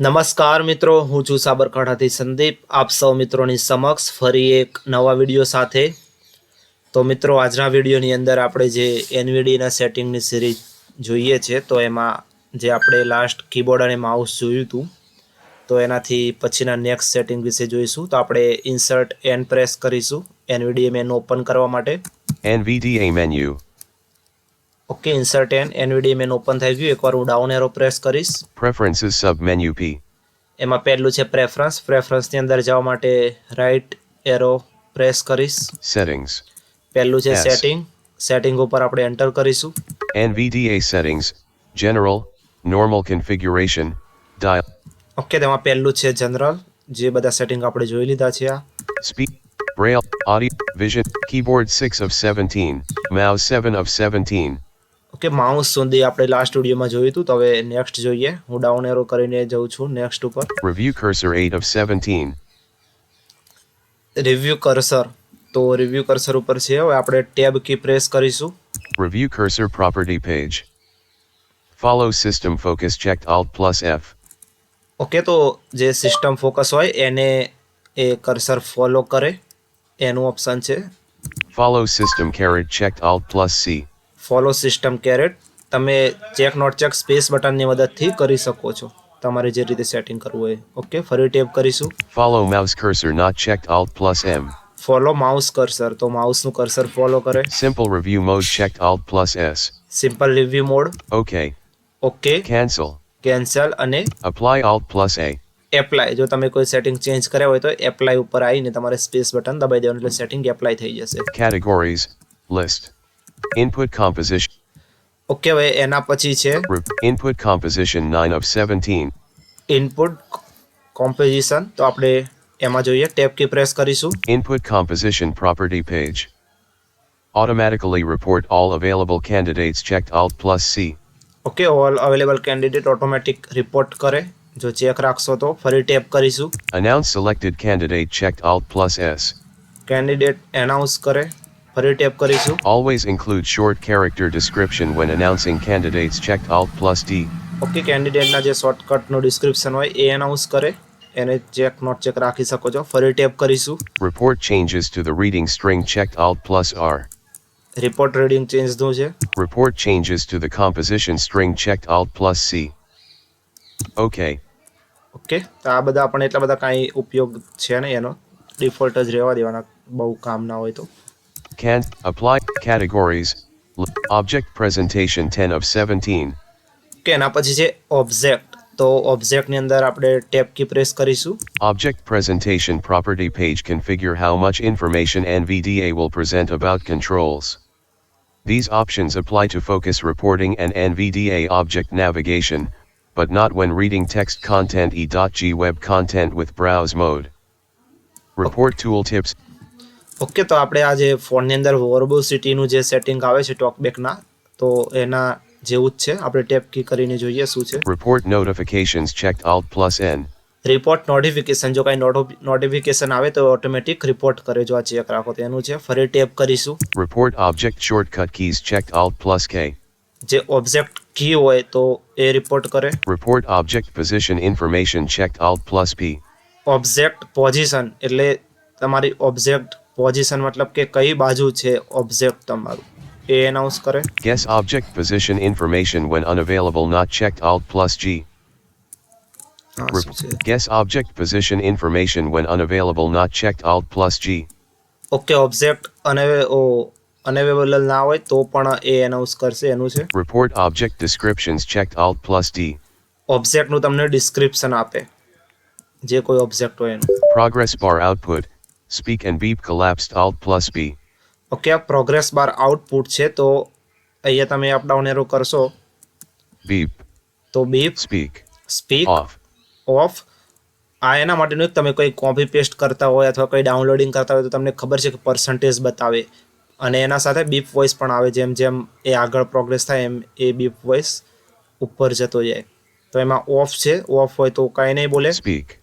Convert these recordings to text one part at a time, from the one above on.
નમસ્કાર મિત્રો, હું છું સાબરકાંઠાથી સંદીપ. આપ સૌ મિત્રોની સમક્ષ ફરી એક નવા વીડિયો સાથે. તો મિત્રો, આજના વિડીયોની અંદર આપણે જે એનવીડીના સેટિંગની સિરીઝ જોઈએ છે, તો એમાં જે આપણે લાસ્ટ કીબોર્ડ અને માઉસ જોયું હતું, તો એનાથી પછીના નેક્સ્ટ સેટિંગ વિશે જોઈશું. તો આપણે ઇન્સર્ટ એન પ્રેસ કરીશું. એનવીડી મેનુ ઓપન કરવા માટે. NVDA menu. Okay insert N NVDA menu open થઈ ગયું. એકવાર હું ડાઉન એરો પ્રેસ કરીશ. પ્રેફરન્સીસ સબ મેન્યુ પી એમાં પહેલું છે પ્રેફરન્સ પ્રેફરન્સની અંદર જવા માટે રાઈટ એરો પ્રેસ કરીશ. સેટિંગ્સ પહેલું છે સેટિંગ સેટિંગ ઉપર આપણે એન્ટર કરીશું. NVDA settings general normal configuration dial okay તેમાં પહેલું છે જનરલ જે બધા સેટિંગ આપણે જોઈ લીધા છે આ. Speed. Braille. Audio. Vision. Keyboard 6 of 17. Mouse 7 of 17. Okay mouse સુધી આપણે લાસ્ટ વિડીયોમાં જોયું હતું તો હવે નેક્સ્ટ જોઈએ. હું ડાઉન એરો કરીને જઉં છું નેક્સ્ટ ઉપર. Review cursor 8 of 17. Review cursor તો રિવ્યુ કર્સર ઉપર છે હવે આપણે ટેબ કી પ્રેસ કરીશું. Review cursor property page follow system focus check Alt plus F. Okay તો જે સિસ્ટમ ફોકસ હોય એને એ કર્સર ફોલો કરે. એનું ઓપ્શન છે. Follow system caret check Alt plus C. Follow system caret. તમે ચેક નોટ ચેક સ્પેસ બટનની મદદથી કરી શકો છો. તમારે જે રીતે સેટિંગ કરવું હોય. ઓકે ફરી ટેપ કરીશું. Follow mouse cursor not check Alt plus M. Follow mouse cursor તો માઉસનું કર્સર ફોલો કરે. Simple review mode check Alt plus S. Simple review mode okay okay cancel cancel અને apply Alt plus A. Apply જો તમે કોઈ setting change કર્યા હોય તો એપ્લાય ઉપર આવીને તમારે સ્પેસ બટન દબાઈ દેવાનું એટલે સેટિંગ એપ્લાય થઈ જશે. Categories List. Input composition. Okay હવે એના પછી છે Re- input composition 9 of 17. Input composition તો આપણે એમાં જોઈએ ટેપ કી પ્રેસ કરીશું Input composition property page. Automatically report all available candidates checked Alt plus C. Okay all available candidate automatic report કરે જો ચેક રાખશો તો ફરી ટેપ કરીશું Announce selected candidate checked Alt plus S. Candidate announce કરે ફરી tap કરીશું Always include short character description when announcing candidates checked Alt plus D. Okay કેન્ડિડેટના જે શોર્ટકટનું ડિસ્ક્રિપ્શન હોય એ એનાઉન્સ કરે એને ચેક નોટ ચેક રાખી શકો છો ફરી ટેપ કરીશું Report changes to the reading string checked Alt plus R. Report reading ચેન્જનું છે Report changes to the composition string checked Alt plus C. OK. Okay તો આ બધા આપણને એટલા બધા કાંઈ ઉપયોગ છે નહીં એનો ડિફોલ્ટ જ રહેવા દેવાના બહુ કામ ના હોય તો Can apply categories. L- object presentation 10 of 17. કે એના પછી છે ઓબ્જેક્ટ તો ઓબ્જેક્ટની અંદર આપણે ટેપ કી પ્રેસ કરીશું Object presentation property page configure how much information NVDA will present about controls. These options apply to focus reporting and NVDA object navigation, but not when reading text content e.g web content with browse mode. Report tooltips okay તો આપણે આ જે ફોનની અંદર વર્બોસિટીનું જે setting આવે છે ટોકબેકના તો એના જેવું જ છે આપણે ટેપ કી કરીને જોઈએ શું છે report notifications check Alt plus N. Report notification જો કાંઈ નોટિફિકેશન આવે તો ઓટોમેટિક રિપોર્ટ કરે જો આ ચેક રાખો તો એનું છે ફરી ટેપ કરીશું report object shortcut keys check Alt plus K. જે ઓબ્જેક્ટ કી હોય તો એ રિપોર્ટ કરે report object position information check Alt plus P. Object position એટલે તમારી ઓબ્જેક્ટ પોઝિશન મતલબ કે કઈ બાજુ છે ઓબ્જેક્ટ તમારું એ એનાઉન્સ કરે Guess object position information when unavailable not checked Alt plus G. Guess object position information when unavailable not checked Alt plus G. Okay object અને ઓ અનેવેલેબલ ના હોય તો પણ એ એનાઉન્સ કરશે એનું છે Report object descriptions checked Alt plus D. ઓબ્જેક્ટનું તમને ડિસ્ક્રિપ્શન આપે જે કોઈ ઓબ્જેક્ટ હોય એનું Progress bar output. Speak and beep collapsed Alt plus B. Okay આ પ્રોગ્રેસ બાર આઉટપુટ છે તો અહીંયા તમે અપડાઉન એરો કરશો. બીપ તો beep speak speak off off આ એના માટેનું તમે કોઈ કોપી પેસ્ટ કરતા હોય અથવા કોઈ ડાઉનલોડિંગ કરતા હોય તો તમને ખબર છે કે પર્સન્ટેજ બતાવે. અને એના સાથે બીપ વોઇસ પણ આવે જેમ જેમ એ આગળ પ્રોગ્રેસ થાય એમ એ બીપ વોઇસ ઉપર જતો જાય. તો એમાં ઓફ છે ઓફ હોય તો કાંઈ નહીં બોલે. Speak.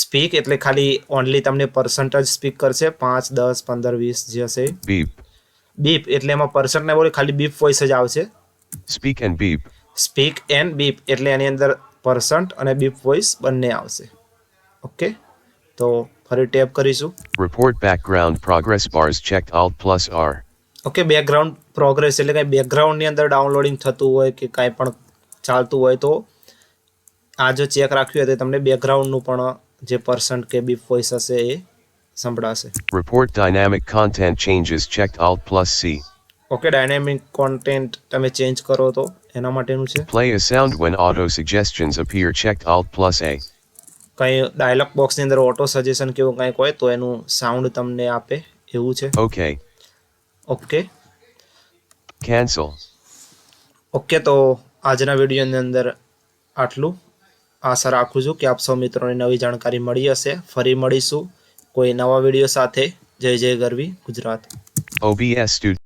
સ્પીક એટલે ખાલી ઓનલી તમને પર્સન્ટેજ સ્પીક કરશે. પાંચ દસ પંદર વીસ જે હશે. બીપ બીપ એટલે એમાં પર્સન્ટ ને બોલે ખાલી બીપ વોઇસ જ આવશે. Speak and beep speak and beep એટલે એની અંદર પર્સન્ટ અને બીપ વોઇસ બંને આવશે. ઓકે તો ફરી ટેપ કરીશું. Report progress progress bars check alt plus R okay background progress એટલે કંઈ બેકગ્રાઉન્ડની અંદર ડાઉનલોડિંગ થતું હોય કે કાંઈ પણ ચાલતું હોય તો આ જો ચેક રાખ્યું હોય તો તમને બેકગ્રાઉન્ડનું પણ જે પર્સન્ટ કે બીપ વોઇસ હશે એ સંભળાશે. રિપોર્ટ dynamic content changes check Alt plus C. Okay dynamic content તમે ચેન્જ કરો તો એના માટેનું છે. Play a sound when auto suggestions appear ચેક Alt plus A. કંઈ ડાયલોગ બોક્સની અંદર ઓટો સજેશન કે એવું કંઈક હોય તો એનું સાઉન્ડ તમને આપે એવું છે. ઓકે ઓકે કેન્સલ ઓકે તો આજના વિડીયોની અંદર આટલું. આશા રાખું છું કે આપ સૌ મિત્રોને નવી જાણકારી મળી હશે ફરી મળીશું કોઈ નવા વીડિયો સાથે જય જય ગરવી ગુજરાત OBS Studio.